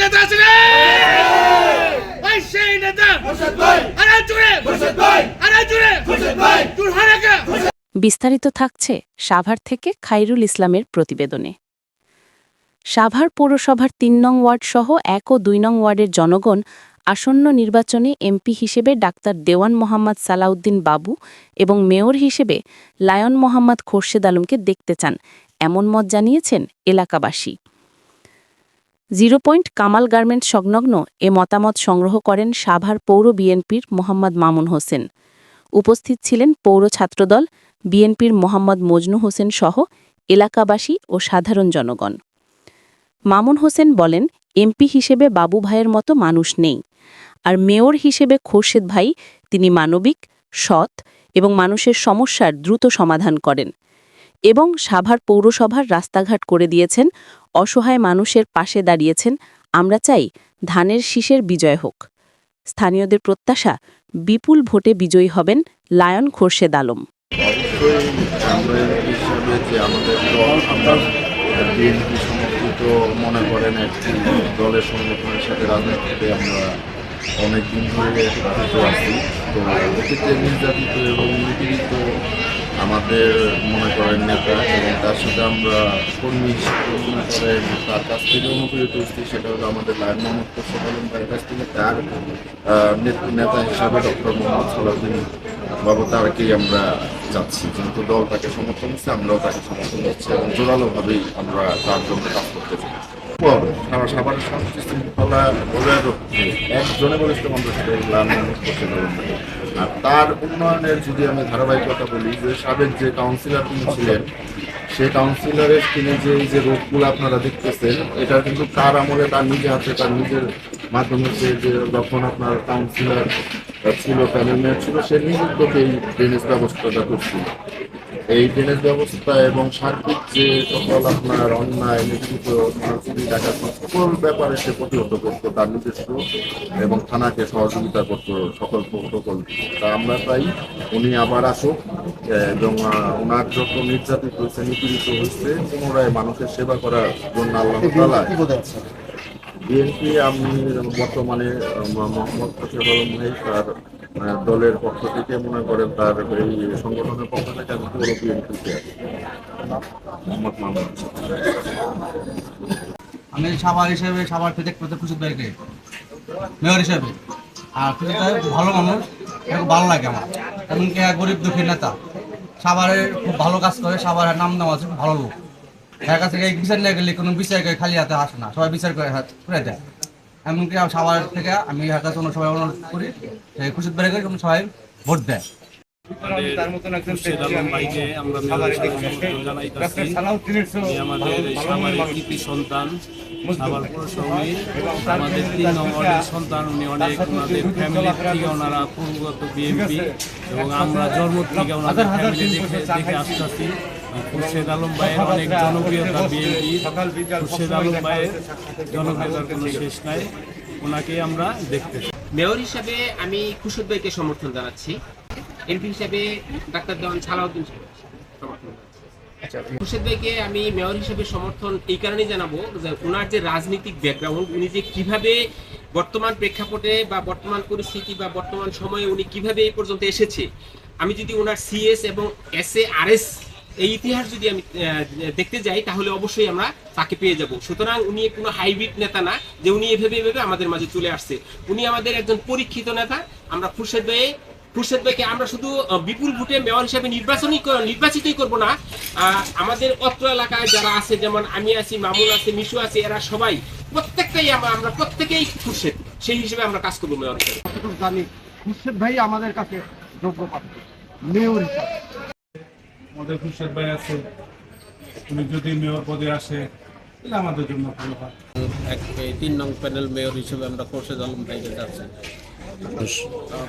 নেতা আছে রে? ওই সেই নেতা। আরে জুড়ে। আরে জুড়ে। তুই হারাকা বিস্তারিত থাকছে সাভার থেকে খাইরুল ইসলামের প্রতিবেদনে। সাভার পৌরসভার তিন নং ওয়ার্ড সহ এক ও দুই নং ওয়ার্ডের জনগণ আসন্ন নির্বাচনে এমপি হিসেবে ডাক্তার দেওয়ান মোহাম্মদ সালাউদ্দিন বাবু এবং মেয়র হিসেবে লায়ন মোহাম্মদ খোরশেদ আলমকে দেখতে চান এমন মত জানিয়েছেন এলাকাবাসী। জিরো পয়েন্ট কামাল গার্মেন্ট সংলগ্ন এ মতামত সংগ্রহ করেন সাভার পৌর বিএনপির মোহাম্মদ মামুন হোসেন। উপস্থিত ছিলেন পৌর ছাত্রদল, বিএনপির মোহাম্মদ মজনু হোসেন সহ এলাকাবাসী ও সাধারণ জনগণ। মামুন হোসেন বলেন, এমপি হিসেবে বাবু ভাইয়ের মতো মানুষ নেই। আর মেয়র হিসেবে খোরশেদ ভাই, তিনি মানবিক, সৎ এবং মানুষের সমস্যার দ্রুত সমাধান করেন এবং সাভার পৌরসভার রাস্তাঘাট করে দিয়েছেন অসহায় মানুষের পাশে দাঁড়িয়েছেন, আমরা চাই ধানের শীষের বিজয় হোক। স্থানীয়দের প্রত্যাশা, বিপুল ভোটে বিজয়ী হবেন লায়ন খোরশেদ আলম। সমর্থিত মনে করেন একটি দলের সংগঠনের সাথে রাজনীতিতে আমরা অনেক দিন ধরে আছি। তো নির্যাতিত এবং নিপীড়িত আমাদের মনে করেন নেতা এবং তার সাথে আমরা কর্মী হিসেবে তার কাছ থেকে অনুপ্রেরিত হচ্ছি সেটা হলো আমাদের লাইন মোহাম্মদ খোরশেদ আলম ভাইয়ের কাছ থেকে। তার নেতা হিসাবে ডক্টর মোহাম্মদ সালাউদ্দিন বাবু, তারকেই আমরা যাচ্ছি। যেহেতু দল তাকে সমর্থন হচ্ছে আমরাও তাকে সমর্থন করছি এবং জোরালোভাবেই আমরা তার জন্য কাজ করতে চাই। পর সারা শান্তি শৃঙ্খলা বজায় রাখতে একজনে। আর তার উন্নয়নের যদি আমি ধারাবাহিকতা বলি যে সাবেক যে কাউন্সিলর তিনি ছিলেন সেই কাউন্সিলরের তিনি যে এই যে রোগগুলো আপনারা দেখতেছেন এটা কিন্তু তার আমলে তার নিজে হাতে তার নিজের মাধ্যমে সে যে যখন আপনার কাউন্সিলর ছিল প্যানেল মেয়র ছিল সে নিজ উদ্যোগে এই ড্রেনেজ ব্যবস্থাটা করছিল এই ড্রেনেজ ব্যবস্থা এবং সার্বিক যে সকল আপনার অন্যায় চুরি ডাকাত সকল ব্যাপারে সে প্রতিহত করতো তার নিজস্ব এবং থানাকে সহযোগিতা করতো সকল প্রোটোকল। তা আমরা চাই উনি আবার আসুক এবং ওনার যত নির্যাতিত হয়েছে নিপীড়িত হয়েছে পুনরায় মানুষের সেবা করার জন্য আল্লাহ বিএনপি আমি বর্তমানে মোহাম্মদ খোরশেদ আলম ভাই তার দলের পক্ষ থেকে মনে করেন তার এই সংগঠনের পক্ষ থেকে আমি পুরো বিএনপিতে মোহাম্মদ মাহমুদ আমি সাভার হিসেবে, সাভার থেকে প্রত্যেক খুশি ভাইকে মেয়র হিসেবে। আর খুশি ভাই ভালো মানুষ, এরকম ভালো লাগে আমার। এমনকি এক গরিব দুঃখী নেতা। সাভারের খুব ভালো কাজ করে, সাভারের নাম নাম আছে খুব ভালো লোক। এর কাছ বিচার নিয়ে গেলে কোনো বিচার করে খালি হাতে আসে না। সবাই বিচার করে হাত করে দেয়। এমনকি সবার থেকে আমি কাছে অন্য সবাই অনুরোধ করি খুশি ভাইকে সবাই ভোট দেয়। আমাদের কৃতি সন্তান আমাদের তিন নম্বরের সন্তান উনি অনেক ওনাদের ফ্যামিলি থেকে ওনারা পূর্বগত এবং আমরা জন্ম থেকে ওনাদের ফ্যামিলি দেখে দেখে আসতেছি। খুরশেদ আলম ভাইয়ের অনেক জনপ্রিয়তা বিএনপি, খুরশেদ আলম ভাইয়ের জনপ্রিয়তার কোনো শেষ নাই। ওনাকে আমরা দেখতে মেয়র হিসাবে আমি খুশদ ভাইকে সমর্থন জানাচ্ছি। এমপি হিসাবে ডাক্তার দেওয়ান সালাউদ্দিন সমর্থন খুরশেদ ভাইকে আমি মেয়র হিসেবে সমর্থন এই কারণেই জানাব যে ওনার যে রাজনৈতিক ব্যাকগ্রাউন্ড উনি যে কীভাবে বর্তমান প্রেক্ষাপটে বা বর্তমান পরিস্থিতি বা বর্তমান সময়ে উনি কীভাবে এই পর্যন্ত এসেছে, আমি যদি ওনার সিএস এবং এস এ আর এস এই ইতিহাস যদি আমি দেখতে যাই, তাহলে অবশ্যই আমরা তাকে পেয়ে যাব। সুতরাং উনি কোনো হাইব্রিড নেতা না, যে উনি এভাবে এভাবে আমাদের মাঝে চলে আসছে। উনি আমাদের একজন পরীক্ষিত নেতা। আমরা খুরশেদ ভাই খুরশেদ ভাইকে আমরা শুধু বিপুল ভোটে মেয়র হিসাবে নির্বাচনই নির্বাচিতই করব না। আমাদের অত্র এলাকায় যারা আছে, যেমন আমি আছি, মামুন আছে, মিশু আছে, এরা সবাই প্রত্যেকটাই আমরা আমরা প্রত্যেকেই খুরশেদ। সেই হিসেবে আমরা কাজ করব মেয়র হিসেবে। জানি, খুরশেদ ভাই আমাদের কাছে যোগ্য পাত্র মেয়র হিসাবে। আমাদের খুরশেদ ভাই আছে উনি যদি মেয়র পদে আসে তাহলে আমাদের জন্য ভালো হয়। এক এই তিন নং প্যানেল মেয়র হিসেবে আমরা খোরশেদ আলম ভাইকে যাচ্ছি।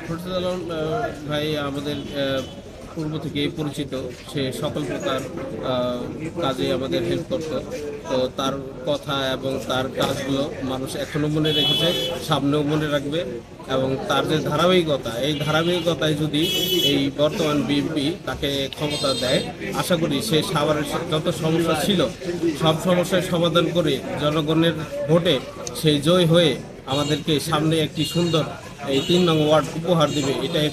খোরশেদ আলম ভাই আমাদের পূর্ব থেকেই পরিচিত। সে সকল প্রকার কাজে আমাদের হেল্প করত। তো তার কথা এবং তার কাজগুলো মানুষ এখনও মনে রেখেছে, সামনেও মনে রাখবে এবং তার যে ধারাবাহিকতা, এই ধারাবাহিকতায় যদি এই বর্তমান বিএনপি তাকে ক্ষমতা দেয়, আশা করি সে সাভারের যত সমস্যা ছিল, সব সমস্যার সমাধান করে জনগণের ভোটে সেই জয় হয়ে আমাদেরকে সামনে একটি সুন্দর এই তিন নং ওয়ার্ড উপহার দিবে, এটাই